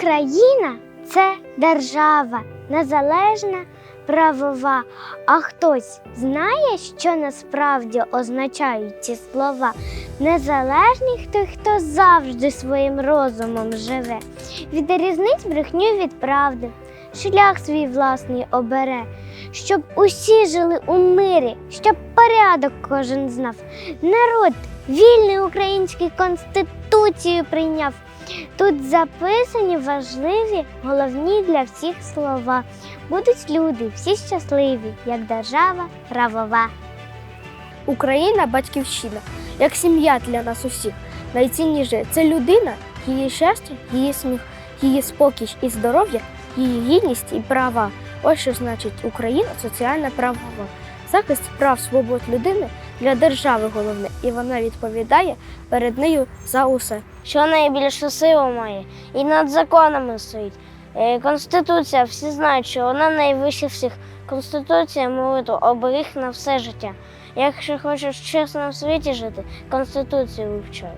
Україна це держава, незалежна, правова. А хтось знає, що насправді означають ці слова? Незалежний той, хто завжди своїм розумом живе, відрізнить брехню від правди, шлях свій власний обере, щоб усі жили у мирі, щоб порядок кожен знав. Народ вільний український конституцію прийняв. Тут записані важливі, головні для всіх слова. Будуть люди всі щасливі, як держава правова. Україна батьківщина, як сім'я для нас усіх. Найцінніше це людина, її щастя, її сміх, її спокій і здоров'я, її гідність і права. Ось що значить Україна соціальна правова. Захист прав свобод людини для держави головне, і вона відповідає перед нею за усе. Що найбільше силу має і над законами стоїть. Е, Конституція, всі знають, що вона найвища всіх. Конституція молитву оберіг на все життя. Якщо хочеш в чесному світі жити, Конституцію вивчай.